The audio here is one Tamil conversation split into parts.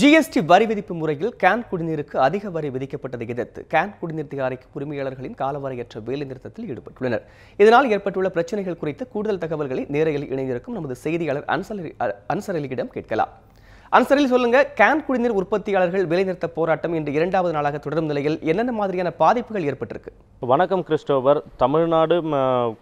ஜிஎஸ்டி வரி விதிப்பு முறையில் கேன் குடிநீருக்கு அதிக வரி விதிக்கப்பட்டதை எதிர்த்து கேன் குடிநீர் தயாரிக்கும் உரிமையாளர்களின் காலவரையற்ற வேலைநிறுத்தத்தில் ஈடுபட்டுள்ளனர். இதனால் ஏற்பட்டுள்ள பிரச்சனைகள் குறித்து கூடுதல் தகவல்களை நேரையில் இணைந்திருக்கும் நமது செய்தியாளர் அன்சர் அன்சர் கேட்கலாம். அன்சரில் சொல்லுங்க கேன் குடிநீர் உற்பத்தியாளர்கள் வேலைநிறுத்த போராட்டம் இன்று இரண்டாவது நாளாக தொடரும் நிலையில் என்னென்ன மாதிரியான பாதிப்புகள் ஏற்பட்டிருக்கு? வணக்கம் கிறிஸ்டோபர். தமிழ்நாடு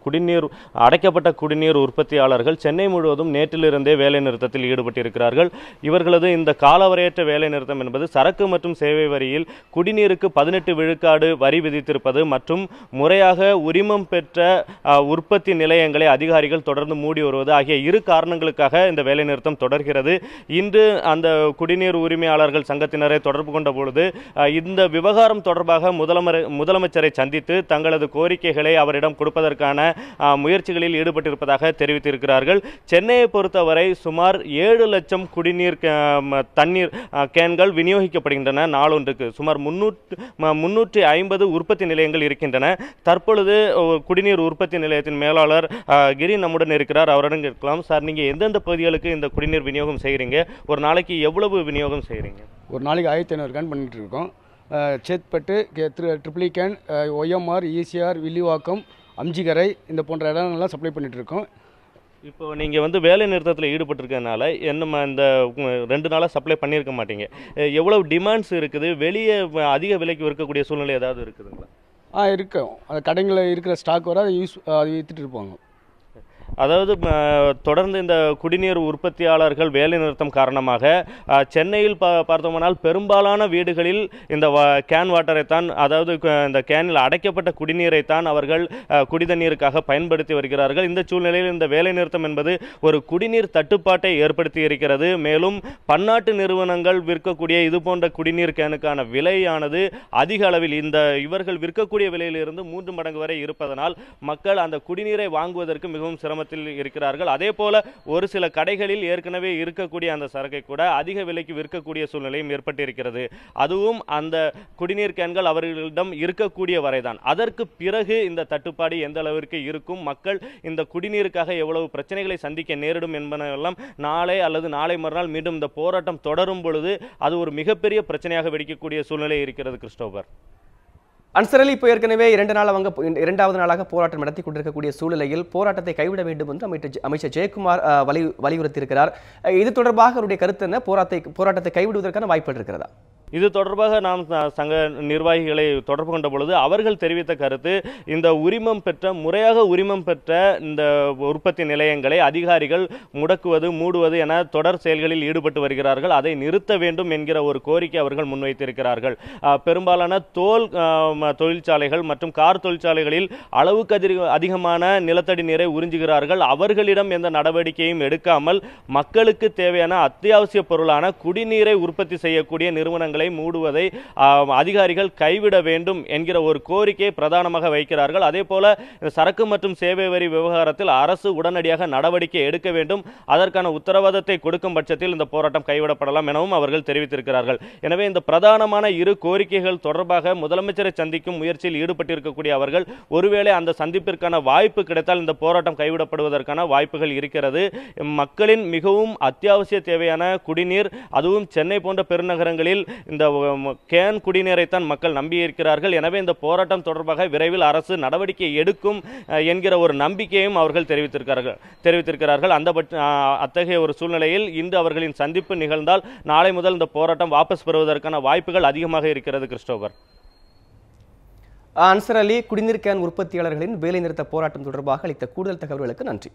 குடிநீர் அடைக்கப்பட்ட குடிநீர் உற்பத்தியாளர்கள் சென்னை முழுவதும் நேற்றிலிருந்தே வேலை நிறுத்தத்தில் ஈடுபட்டிருக்கிறார்கள். இவர்களது இந்த காலவரையற்ற வேலை நிறுத்தம் என்பது சரக்கு மற்றும் சேவை வரியில் குடிநீருக்கு பதினெட்டு விழுக்காடு வரி விதித்திருப்பது மற்றும் முறையாக உரிமம் பெற்ற உற்பத்தி நிலையங்களை அதிகாரிகள் தொடர்ந்து மூடி வருவது ஆகிய இரு காரணங்களுக்காக இந்த வேலை நிறுத்தம் தொடர்கிறது. இன்று அந்த குடிநீர் உரிமையாளர்கள் சங்கத்தினரை தொடர்பு கொண்ட பொழுது இந்த விவகாரம் தொடர்பாக முதலமர் முதலமைச்சரை சந்தித்து தங்களது கோரிக்கைகளை அவரிடம் கொடுப்பதற்கான முயற்சிகளில் ஈடுபட்டிருப்பதாக தெரிவித்திருக்கிறார்கள். சென்னையை பொறுத்தவரை சுமார் ஏழு லட்சம் குடிநீர் தண்ணீர் கேன்கள் விநியோகிக்கப்படுகின்றன. நாளொன்றுக்கு சுமார் முன்னூற்று முன்னூற்றி ஐம்பது உற்பத்தி நிலையங்கள் இருக்கின்றன. தற்பொழுது குடிநீர் உற்பத்தி நிலையத்தின் மேலாளர் கிரி நம்முடன் இருக்கிறார். அவரிடம் இருக்கலாம். சார் நீங்கள் எந்தெந்த பகுதிகளுக்கு இந்த குடிநீர் விநியோகம் செய்கிறீங்க ஒரு நாளைக்கு எவ்வளவு விநியோகம் செய்கிறீங்க ஒரு நாளைக்கு ஆயிரத்தி ஐநூறு கேன் பண்ணிட்டு இருக்கோம். சேத்பட்டு கே- திரு Triplicane OMR ECR Villivakkam Aminjikarai இந்த போன்ற இடங்கள்லாம் சப்ளை பண்ணிட்டு இருக்கோம் இப்போ நீங்கள் வந்து வேலை நிறுத்தத்தில் ஈடுபட்டிருக்கனால என்ன இந்த ரெண்டு நாளாக சப்ளை பண்ணியிருக்க மாட்டீங்க. அஹ் எவ்வளவு டிமாண்ட்ஸ் இருக்குது? வெளியே அதிக விலைக்கு விற்கக்கூடிய சூழ்நிலை ஏதாவது இருக்குதுங்களா? ஆ இருக்கும் அந்த கடைங்களில் இருக்கிற ஸ்டாக் வர அதை யூஸ் அது விற்றுட்டு இருப்பாங்க. அதாவது தொடர்ந்து இந்த குடிநீர் உற்பத்தியாளர்கள் வேலைநிறுத்தம் காரணமாக சென்னையில் பா பார்த்தோம்னால் பெரும்பாலான வீடுகளில் இந்த கேன் கேன் வாட்டரைத்தான் அதாவது இந்த கேனில் அடைக்கப்பட்ட குடிநீரைத்தான் அவர்கள் அ, குடிதண்ணீருக்காக பயன்படுத்தி வருகிறார்கள். இந்த சூழ்நிலையில் இந்த வேலைநிறுத்தம் என்பது ஒரு குடிநீர் தட்டுப்பாட்டை ஏற்படுத்தி இருக்கிறது. மேலும் பன்னாட்டு நிறுவனங்கள் விற்கக்கூடிய இது போன்ற குடிநீர் கேனுக்கான விலையானது அதிக அளவில் இந்த இவர்கள் விற்கக்கூடிய விலையிலிருந்து மூன்று மடங்கு வரை இருப்பதனால் மக்கள் அந்த குடிநீரை வாங்குவதற்கு மிகவும் சிரமத்தில் இருக்கிறார்கள். அதே போல ஒரு சில கடைகளில் ஏற்கனவே இருக்கக்கூடிய அந்த சரக்கை கூட அதிக விலைக்கு விற்கக்கூடிய சூழ்நிலையும் ஏற்பட்டிருக்கிறது. அதுவும் அந்த குடிநீர் கேன்கள் அவர்களிடம் இருக்கக்கூடிய வரைதான். அதற்கு பிறகு இந்த தட்டுப்பாடு எந்த அளவிற்கு இருக்கும்? மக்கள் இந்த குடிநீருக்காக எவ்வளவு பிரச்சனைகளை சந்திக்க நேரிடும் என்பனெல்லாம் நாளை அல்லது நாளை மறுநாள் மீண்டும் இந்த போராட்டம் தொடரும் பொழுது அது ஒரு மிகப்பெரிய பிரச்சனையாக வெடிக்கக்கூடிய சூழ்நிலை இருக்கிறது கிறிஸ்டோபர். அன்சரலி இப்போ ஏற்கனவே இரண்டு நாள் அவங்க இரண்டாவது நாளாக போராட்டம் நடத்தி கொண்டிருக்கக்கூடிய சூழ்நிலையில் போராட்டத்தை கைவிட வேண்டும் என்று அமைச்சர் அமைச்சர் ஜெயக்குமார் வலி வலியுறுத்தியிருக்கிறார். இது தொடர்பாக அவருடைய கருத்து என்ன? போராட்டத்தை போராட்டத்தை கைவிடுவதற்கான வாய்ப்புகள் இருக்கிறதா? இது தொடர்பாக நாம் சங்க நிர்வாகிகளை தொடர்பு கொண்ட பொழுது அவர்கள் தெரிவித்த கருத்து இந்த உரிமம் பெற்ற முறையாக உரிமம் பெற்ற இந்த உற்பத்தி நிலையங்களை அதிகாரிகள் முடக்குவது மூடுவது என தொடர் செயல்களில் ஈடுபட்டு வருகிறார்கள். அதை நிறுத்த வேண்டும் என்கிற ஒரு கோரிக்கை அவர்கள் முன்வைத்திருக்கிறார்கள். பெரும்பாலான தோல் தொழிற்சாலைகள் மற்றும் கார் தொழிற்சாலைகளில் அளவுக்கு அதிக அதிகமான நிலத்தடி நீரை உறிஞ்சுகிறார்கள். அவர்களிடம் எந்த நடவடிக்கையும் எடுக்காமல் மக்களுக்கு தேவையான அத்தியாவசிய பொருளான குடிநீரை உற்பத்தி செய்யக்கூடிய நிறுவனங்கள் மூடுவதை அதிகாரிகள் கைவிட வேண்டும் என்கிற ஒரு கோரிக்கையை பிரதானமாக வைக்கிறார்கள். அதே போல சரக்கு மற்றும் சேவை வரி விவகாரத்தில் அரசு உடனடியாக நடவடிக்கை எடுக்க வேண்டும். அதற்கான உத்தரவாதத்தை கொடுக்கும் பட்சத்தில் இந்த போராட்டம் கைவிடப்படலாம் எனவும் அவர்கள் தெரிவித்திருக்கிறார்கள். எனவே இந்த பிரதானமான இரு கோரிக்கைகள் தொடர்பாக முதலமைச்சரை சந்திக்கும் முயற்சியில் ஈடுபட்டிருக்கக்கூடிய அவர்கள் ஒருவேளை அந்த சந்திப்பிற்கான வாய்ப்பு கிடைத்தால் இந்த போராட்டம் கைவிடப்படுவதற்கான வாய்ப்புகள் இருக்கிறது. மக்களின் மிகவும் அத்தியாவசிய தேவையான குடிநீர் அதுவும் சென்னை போன்ற பெருநகரங்களில் இந்த கேன் குடிநீரைத்தான் மக்கள் நம்பியிருக்கிறார்கள். எனவே இந்த போராட்டம் தொடர்பாக விரைவில் அரசு நடவடிக்கை எடுக்கும் என்கிற ஒரு நம்பிக்கையும் அவர்கள் தெரிவித்திருக்கிறார்கள் தெரிவித்திருக்கிறார்கள். அந்த அத்தகைய ஒரு சூழ்நிலையில் இன்று அவர்களின் சந்திப்பு நிகழ்ந்தால் நாளை முதல் இந்த போராட்டம் வாபஸ் பெறுவதற்கான வாய்ப்புகள் அதிகமாக இருக்கிறது கிறிஸ்டோபர். அன்சர் அலி குடிநீர் கேன் உற்பத்தியாளர்களின் வேலைநிறுத்த போராட்டம் தொடர்பாக அளித்த கூடுதல் தகவல்களுக்கு நன்றி.